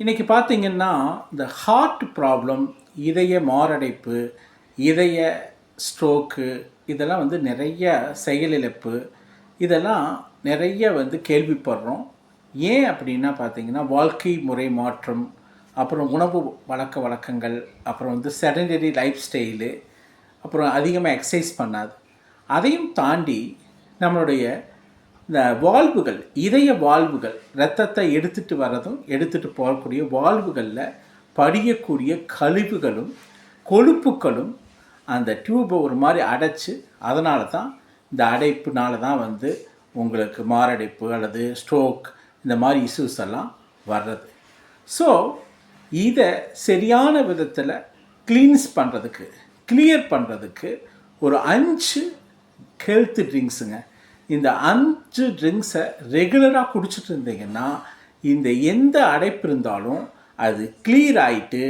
இன்றைக்கி பார்த்தீங்கன்னா இந்த ஹார்ட் ப்ராப்ளம் இதய மாரடைப்பு இதய ஸ்ட்ரோக்கு இதெல்லாம் வந்து நிறைய செயலிழப்பு இதெல்லாம் நிறைய வந்து கேள்விப்படுறோம். ஏன் அப்படின்னா பார்த்தீங்கன்னா வாழ்க்கை முறை மாற்றம் அப்புறம் உணவு வழக்க வழக்கங்கள் அப்புறம் வந்து செடனரி லைஃப் ஸ்டைலு அப்புறம் அதிகமாக எக்ஸசைஸ் பண்ணாது. அதையும் தாண்டி நம்மளுடைய வால்வுகள் இதய வால்வுகள் இரத்தத்தை எடுத்துட்டு வர்றதும் எடுத்துட்டு போகக்கூடிய வால்வுகளில் படியக்கூடிய கழிவுகளும் கொழுப்புகளும் அந்த டியூப்பை ஒரு மாதிரி அடைச்சி அதனால தான் இந்த அடைப்புனால தான் வந்து உங்களுக்கு மாரடைப்பு அல்லது ஸ்ட்ரோக் இந்த மாதிரி இஷ்யூஸ் எல்லாம் வர்றது. ஸோ இதை சரியான விதத்தில் க்ளீன்ஸ் பண்ணுறதுக்கு கிளியர் பண்ணுறதுக்கு ஒரு அஞ்சு ஹெல்த் ட்ரிங்க்ஸுங்க இந்த அஞ்சு ட்ரிங்க்ஸை ரெகுலராக குடிச்சிட்டு இருந்தீங்கன்னா இந்த எந்த அடைப்பு இருந்தாலும் அது கிளியர் ஆயிட்டு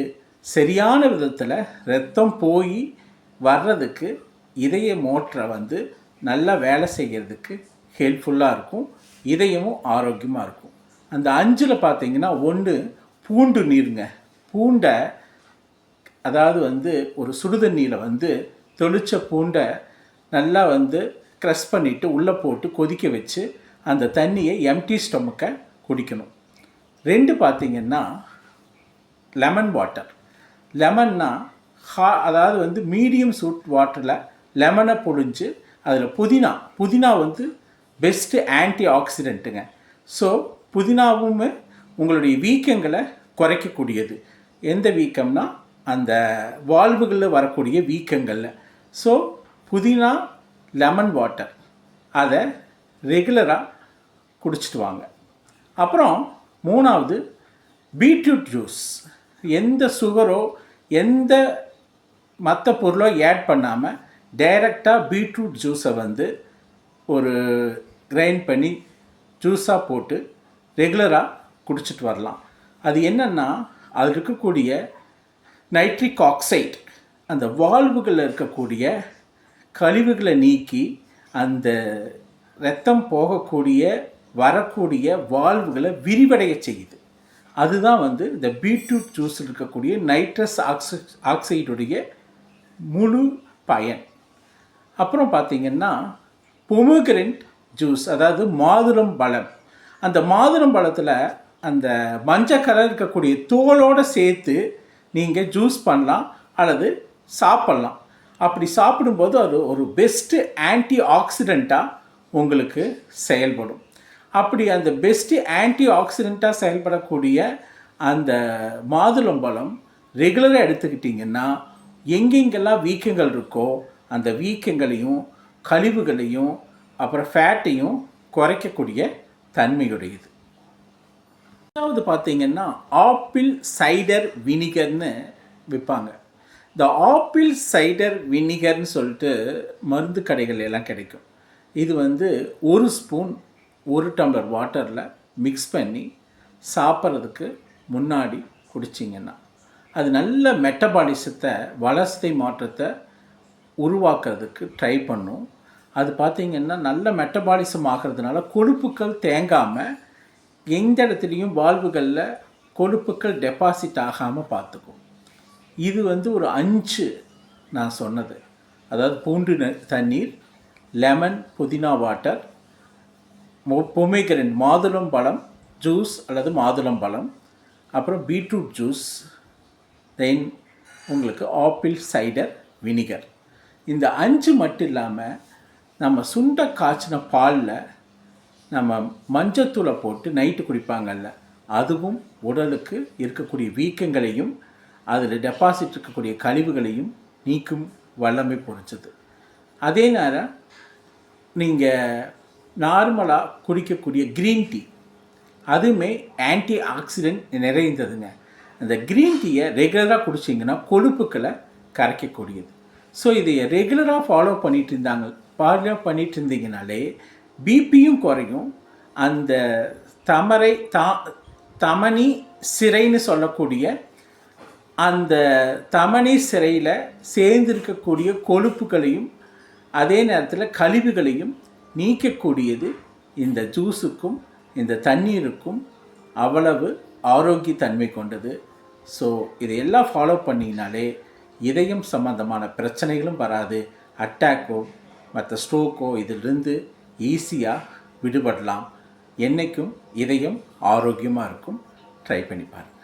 சரியான விதத்தில் ரத்தம் போய் வர்றதுக்கு இதய மோட்டரை வந்து நல்லா வேலை செய்கிறதுக்கு ஹெல்ப்ஃபுல்லாக இருக்கும். இதயமும் ஆரோக்கியமாக இருக்கும். அந்த அஞ்சில் பார்த்தீங்கன்னா ஒன்று பூண்டு நீருங்க. பூண்டை அதாவது வந்து ஒரு சுடுதண்ணியில் வந்து தொளிச்ச பூண்டை நல்லா வந்து க்ரஷ் பண்ணிவிட்டு உள்ளே போட்டு கொதிக்க வச்சு அந்த தண்ணியை எம்டி ஸ்டொமக்கை குடிக்கணும். ரெண்டு பார்த்திங்கன்னா லெமன் வாட்டர் லெமன்னா ஹா அதாவது வந்து மீடியம் சூட் வாட்டரில் லெமனை பொழிஞ்சு அதில் புதினா புதினா வந்து பெஸ்ட்டு ஆன்டி ஆக்சிடெண்ட்டுங்க ஸோ புதினாவுமே உங்களுடைய வீக்கங்களை குறைக்கக்கூடியது. எந்த வீக்கம்னா அந்த வால்வுகளில் வரக்கூடிய வீக்கங்களில். ஸோ புதினா லெமன் வாட்டர் அதை ரெகுலராக குடிச்சிட்டு வாங்க. அப்புறம் மூணாவது பீட்ரூட் ஜூஸ் எந்த சுகரோ எந்த மற்ற பொருளோ ஆட் பண்ணாமல் டைரெக்டாக பீட்ரூட் ஜூஸை வந்து ஒரு கிரைண்ட் பண்ணி ஜூஸாக போட்டு ரெகுலராக குடிச்சிட்டு வரலாம். அது என்னென்னா அதில் இருக்கக்கூடிய நைட்ரிக் ஆக்சைடு அந்த வால்வுகளில் இருக்கக்கூடிய கழிவுகளை நீக்கி அந்த ரத்தம் போகக்கூடிய வரக்கூடிய வால்வுகளை விரிவடைய செய்யுது. அதுதான் வந்து இந்த பீட்ரூட் ஜூஸில் இருக்கக்கூடிய நைட்ரஸ் ஆக்சி ஆக்சைடுடைய முழு பயன். அப்புறம் பார்த்தீங்கன்னா பொமுகிரண்ட் ஜூஸ் அதாவது மாதுளம் பழம். அந்த மாதுளம் பழத்தில் அந்த மஞ்சள் கலர் இருக்கக்கூடிய தோலோடு சேர்த்து நீங்கள் ஜூஸ் பண்ணலாம் அல்லது சாப்பிட்லாம். அப்படி சாப்பிடும்போது அது ஒரு பெஸ்ட்டு ஆன்டி ஆக்சிடெண்ட்டாக உங்களுக்கு செயல்படும். அப்படி அந்த பெஸ்ட்டு ஆன்டி ஆக்சிடெண்ட்டாக செயல்படக்கூடிய அந்த மாதுளம்பழம் ரெகுலராக எடுத்துக்கிட்டிங்கன்னா எங்கெங்கெல்லாம் வீக்கங்கள் இருக்கோ அந்த வீக்கங்களையும் கழிவுகளையும் அப்புறம் ஃபேட்டையும் குறைக்கக்கூடிய தன்மையுடையது. ரெண்டாவது பார்த்தீங்கன்னா ஆப்பிள் சைடர் வினிகர்னு விற்பாங்க. இந்த ஆப்பிள் சைடர் வினிகர்னு சொல்லிட்டு மருந்து கடைகள் எல்லாம் கிடைக்கும். இது வந்து ஒரு ஸ்பூன் ஒரு டம்ளர் வாட்டரில் மிக்ஸ் பண்ணி சாப்பிட்றதுக்கு முன்னாடி குடிச்சிங்கன்னா அது நல்ல மெட்டபாலிசத்தை வளர்ச்சி மாற்றத்தை உருவாக்குறதுக்கு ட்ரை பண்ணும். அது பார்த்திங்கன்னா நல்ல மெட்டபாலிசம் ஆகிறதுனால கொழுப்புக்கள் தேங்காமல் எந்த இடத்துலையும் வாழ்வுகளில் கொழுப்புக்கள் டெபாசிட் ஆகாமல் பார்த்துக்கும் இது வந்து ஒரு அஞ்சு நான் சொன்னது. அதாவது பூண்டு ந- தண்ணீர் லெமன் புதினா வாட்டர் பொமேகரன் மாதுளம் பழம் ஜூஸ் அல்லது மாதுளம் பழம் அப்புறம் பீட்ரூட் ஜூஸ் தென் உங்களுக்கு ஆப்பிள் சைடர் வினிகர் இந்த அஞ்சு மட்டும் இல்லாமல் நம்ம சுண்ட காய்ச்சின பாலில் நம்ம மஞ்சத்தூளை போட்டு நைட்டு குடிப்பாங்கல்ல அதுவும் உடலுக்கு இருக்கக்கூடிய வீக்கங்களையும் அதில் டெபாசிட் இருக்கக்கூடிய கழிவுகளையும் நீக்கும் வல்லமை பொறிச்சது அதே நேரம் நீங்கள் நார்மலாக குடிக்கக்கூடிய க்ரீன் டீ அதுவுமே ஆன்டி ஆக்சிடென்ட் நிறைந்ததுங்க. அந்த க்ரீன் டீயை ரெகுலராக குடிச்சிங்கன்னா கொழுப்புக்களை கரைக்கக்கூடியது. ஸோ இதை ரெகுலராக ஃபாலோ பண்ணிட்டு இருந்தாங்க ஃபாலோ பண்ணிட்டு இருந்தீங்கனாலே பிபியும் குறையும். அந்த தமரை தா தமனி சிறைன்னு சொல்லக்கூடிய அந்த தமனி சிறையில் சேர்ந்திருக்கக்கூடிய கொழுப்புகளையும் அதே நேரத்தில் கழிவுகளையும் நீக்கக்கூடியது இந்த ஜூஸுக்கும் இந்த தண்ணீருக்கும் அவ்வளவு ஆரோக்கிய தன்மை கொண்டது. ஸோ இதையெல்லாம் ஃபாலோ பண்ணிங்கனாலே இதயம் சம்பந்தமான பிரச்சனைகளும் வராது. அட்டாக்கோ மற்ற ஸ்ட்ரோக்கோ இதிலிருந்து ஈஸியாக விடுபடலாம். என்றைக்கும் இதயம் ஆரோக்கியமாக இருக்கும். ட்ரை பண்ணி பாருங்கள்